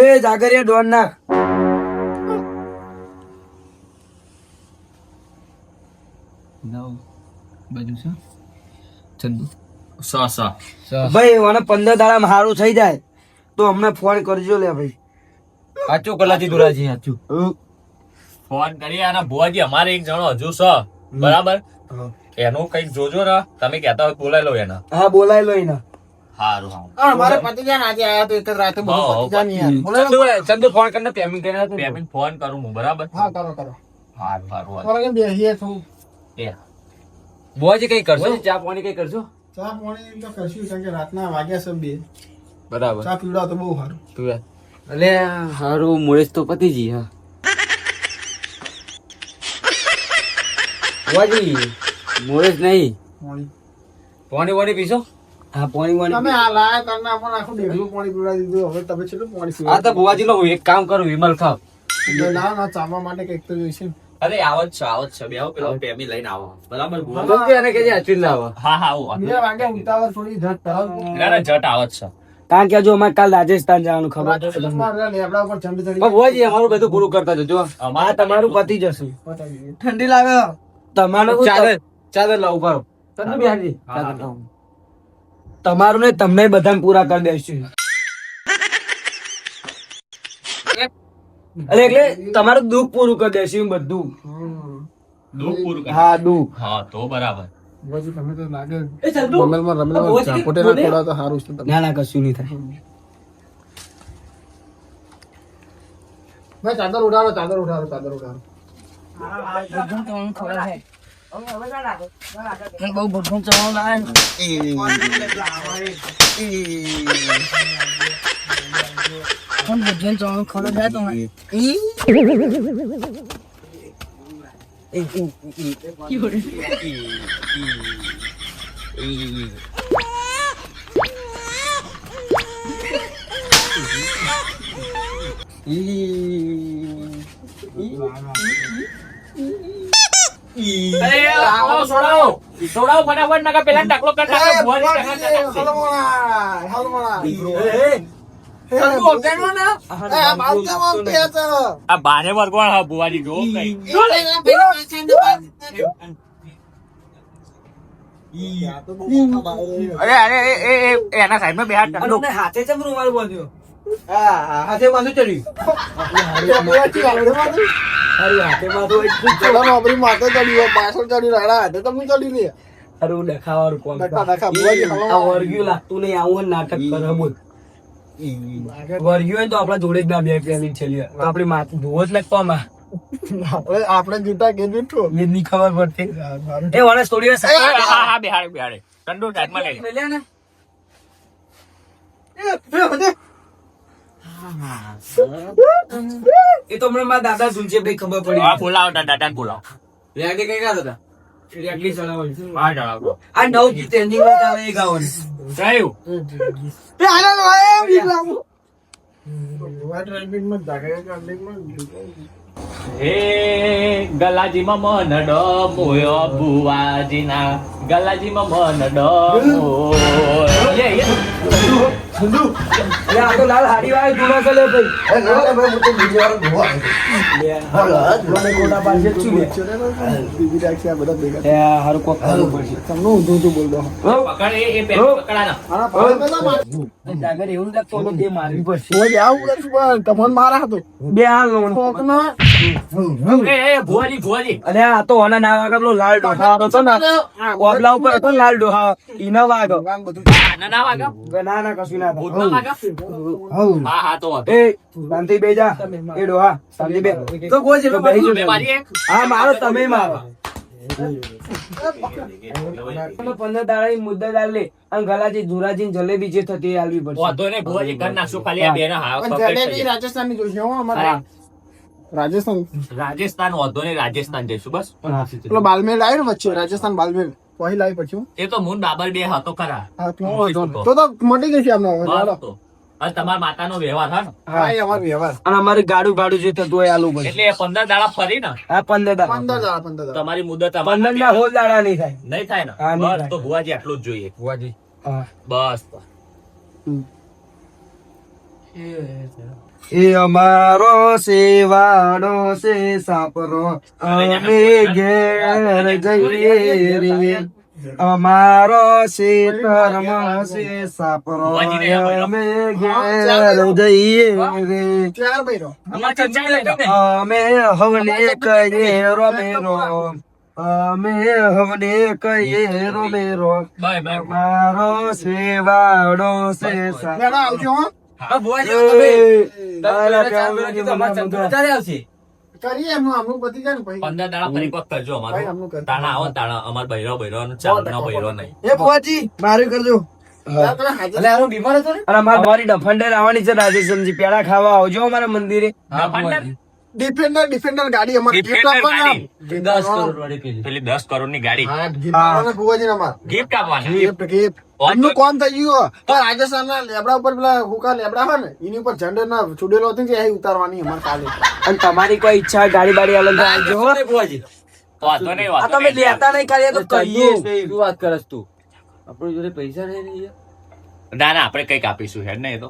એ જાગરિયા Don નાખ. નવ બાજુ છે. ચંદુ. સ સ. ભાઈ મને પંદર દાડામાં સારું થઈ જાય. તો અમને ફોન કરજો લે ભાઈ. સાચું કલાથી દુરાજી સાચું ફોન કરીએ અને ભુવાજી અમારે એક જણો હજુ સ બરાબર? એનું કંઈક જોજો ને. તમે કહેતા હોય બોલાય લો એના. હા બોલાય લો એના. સારું સારું હા, મારે પતિજાન આજે આયા તો એક જ રાતે બહુ પતિજાન યાર. ચંદુ ચંદુ ફોન કરીને પેમેન્ટ કરીને પેમેન્ટ ફોન કરું હું બરાબર? હા કરો કરો. કેમ બેસીએ છું? એ. કઈ કરશો? ચા પાણી કઈ કરશો? ચા પાણી તો કરશું કારણ કે રાતના વાગ્યા છે બે. બરાબર. ચા પીવડાવો તો બહુ સારું. તું અલે હારું મોડેજ તો પતિજી હા. બુઆજી મોડેજ નહીં. પાણી. પાણી પીશો? હા પાણી વાણી તમે આ લાયા તમને આપણને આખું ડેગલું પાણી પીવડાવી દીધું? હવે તમે છેલ્લું પાણી આ તો એક કામ કરો વિમલ ખાવ. પીવડાવી ના ચાવવા માટે કંઈક તો જોઈશે. અરે આવત છે આવત છે. બે પેલો પેમી લઈને આવો. બરાબર ભુવા? ગમતી અને કેજે અચિન લાવો હા હા આવો બે વાગ્યા ઉતાવળ થોડી ઝટ કરાવો. ના ના જટ આવત છે. કારણ કે જો અમારે કાલ રાજસ્થાન જવાનું ખબર. બુઆજી અમારું બધું પૂરું કરતા જજો. અમારે તમારું પતી જશે. ઠંડી લાગે. તમારું ચાદર ચાદર લાવ ઊભા રહો. ચંદુ બિહારી. ચાદર. લાવ. તમારું ને તમને બધાને પૂરા કરી દેશું. અરે એટલે તમારું દુઃખ પૂરું કરી દેશું બધું. દુઃખ પૂરું હા દુઃખ. હા તો બરાબર. તમે તો લાગે રમેલમાં રમેલમાં બહુ ના ખવડાવો તો સારું છે ના ના કશું નહીં થાય. ભાઈ ચાદર ઉડાડો ચાદર ઉડાડો ચાદર ઉડાડો. બહુ બધું ચવાણું અરે આવો છોડાવો ફટાફટ નકા પેલા ટાકલો. હલમોણા, હલમોણા. એ, આ બારે વર્ગવાળ હા ભુવાજી જો. અરે અરે એ એ એ એના સાઈડમાં બે હાથ ટાકલો હાથે ચમ રૂમાલ બાંધ્યો? હા હાથે માથું ચડ્યું? અરે હાથે માથું એટલું જ પેલા માથે ચડ્યું, પાછળ ચડ્યું, રાડા હાથે તો હું ચડી લે. સારું દેખાવાનું કોમ ડખા, ડખા, ભુવાજી, હલવા. આ વર્ગ્યું લાગતું નહીં આવું નાટક કરે બોલ. વર્ગ્યું હોય તો આપણા જોડે જ ના બે પેલી છેલ્લી તો આપણી માથું ધોવો જ આમાં. આપણે જૂતા કે જૂઠું એ ખબર પડતી. એ વાળા થોડી હા હા હા બેહાડે બેહાડે. કંડો ટાઈટમાં લઈ લે. લે ને? એ તો હમણાં મારા દાદા ઝૂંચે ભાઈ ખબર પડી હા બોલાવો દાદા દાદાને બોલાવો. રેડી કઈ ગયા દાદા એટલી ચલાવવાની. હા જણાવો આ નવ ગીતમાં ચાલે એ ગાવાનું. એ આને એ હે ગલાજીમાં મન ડમોયો ભુવાજીના ગલાજીમાં મન ડમોયો યે યે આ તો લાલ હાડી વાળો જૂનો છે લે ભાઈ લે, મને ગોટા પાડશે જ છું લે. બીબી રાખી આ બધા ભેગા. એ હારું કોક કરવું પડશે. તમને ઊંધું ઊંધું બોલ દો. પકડ એ એ પેલું પકડાના આના પાડે પેલા જાગર એવું નથી લાગતું, ઓલો બે મારવી પડશે. ભુવાજી, આવું કરે પણ તમને મારા હતો. બે હાલ લો. કોકનો. એ એ ભુવાજી ભુવાજી અરે આ તો ઓના ના વાગે પેલો લાલ ડોહા હતો ને ઓબલા ઉપર હતો ને લાલ ડોહા ઈના વાગો બધું ના ના વાગા ના ના કશું હા તો એ શાંતિ બે જા. એ ડોહા શાંતિ બે. તો કોઈ છે હા મારો તમે મારો. પંદર દાડા મુદ્દા દાળ અને ગલાજી ધુરાજી જલેબી જે થતી આલવી પડશે. ઘર નાખશું. ખાલી આ બેના હા. રાજસ્થાનની જોઈશે. રાજસ્થાન. રાજસ્થાન વાંધો નહીં રાજસ્થાન જઈશું બસ. પેલો બાલમેલ આવ્યો ને વચ્ચે રાજસ્થાન બાલમેલ. પછી લાવી પછી હું. એ તો મૂન બાબર બે હતો ખરા. તો તો મટી જશે આમનો. તો. તમારા માતાનો વ્યવહાર હા ને. હા એ અમારો વ્યવહાર. અને અમારે ગાડું ભાડું જે થતું હોય એટલે પંદર દાડા ફરી ને? હા પંદર દાડા. પંદર દાડા પંદર દાડા. તમારી મુદત પંદર ના હોલ દાડા નહીં થાય. નહીં થાય ને? બસ તો ભુવાજી આટલું જ જોઈએ. બુઆજી બસ હમ. એ અમારો સેવાડો છે સાપરો. અમે ઘેર જઈએ રે અમારો ધર્મ છે સાપરો. અમે ઘેર જઈએ રે અમે હવને કહીએ રોમેરો. અમે હવને કહીએ રોમેરો. બાય મારો અમારો સેવાડો છે સાપરો કરીએ એમનું આમનું પતી જાય ને પછી પંદર દાડા ફરી કરજો અમારું. તાણા આવો તાણા અમાર બૈરો બૈરો ને ચાંદનો બૈરો નહીં એ બુઆજી મારું કરજો. ત્યાં તમે હાજર અલે, આનો બીમાર હતો ને? અને અમારે અમારી ડફંડર આવવાની છે રાજેશનજી. પેડા ખાવા આવજો અમારા મંદિરે. ડિફેન્ડર ડિફેન્ડર ગાડી અમારે આપવાના. દસ કરોડ વાળી પેલી. પેલી દસ કરોડની ગાડી. હા, gift આપવાના ભુવાજીને ગિફ્ટ એમનું કામ થઈ ગયું પણ રાજસ્થાનના લેબડા ઉપર પેલા હુકા લેબડા હોય ને એની ઉપર ઝંડર ના ચૂડેલો હતી કે એ ઉતારવાની અમારે કાલે. અને તમારી કોઈ ઈચ્છા ગાડી બાડી અલગ આવજો આ તમે લેતા નહીં કરીએ તો કહીએ શું? વાત કરસ તું? આપણી જોડે પૈસા નહીં ના ના આપણે કંઈક આપીશું હેડ નહીં તો.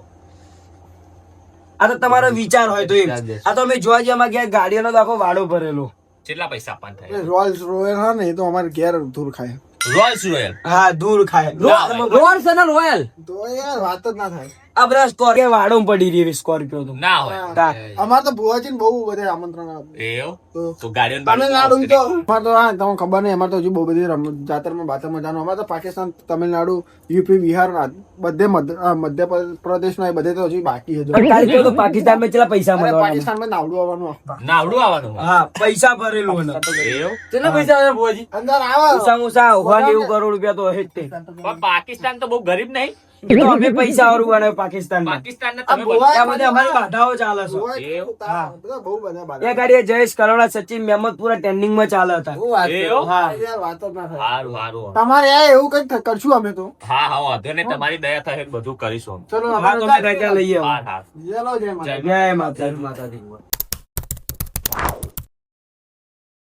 આ તો તમારો વિચાર હોય તો એમ. આ તો અમે જોવા જઈએ અમારે ઘેર ગાડીઓનો તો આખો વાડો ભરેલો. કેટલા પૈસા આપવાના થાય? રોયલ્સ રોયલ હા ને એ તો અમારે ઘેર ધૂળ ખાય. Royals royal. હા દૂર ખાય. ના, રોયલ રોયલ. તો યાર વાત જ ના થાય. આ બધા સ્કોર્પિયો વાડો પડી રહી સ્કોર્પિયો તો. ના હોય. અમારે તો ભુવાજીને બહુ બધે આમંત્રણ આવે તો તો ગાડીઓ તમિલનાડુ તો અમારે તો હા તમને ખબર નહીં અમારે તો હજુ બહુ બધી રમ- જાતરમાં બાતરમાં જાણવું અમારે તો પાકિસ્તાન તમિલનાડુ યુપી બિહાર બધે મધ્ય પ્રદેશ ના બધે તો હજી બાકી હજુ કાલે કહ્યું કેટલા પૈસા મળે પાકિસ્તાનમાં નાવડું આવવાનું નાવડું આવવાનું હા પૈસા ભરેલું એને. એવું? કેટલા પૈસા આવે ભુવાજી? અંદર આવે. ઓછા ઊભા નેવું કરોડ રૂપિયા તો હે પાકિસ્તાન તો બહુ ગરીબ નહીં? તો અમે પૈસા વાળું ગણાય પાકિસ્તાન પાકિસ્તાન અમારી બાધાઓ ચાલે છે. બહુ બધા એ ગાડીએ જયેશ કરોડા સચિન મહેમદ પૂરા ટ્રેન્ડિંગમાં ચાલે હતા. તમારે એવું કઈ કરશું અમે તો. હા હા વાંધો ને તમારી દયા થાય બધું કરીશું ચલો રજા લઈએ જય માતા જય માતા માતાજી.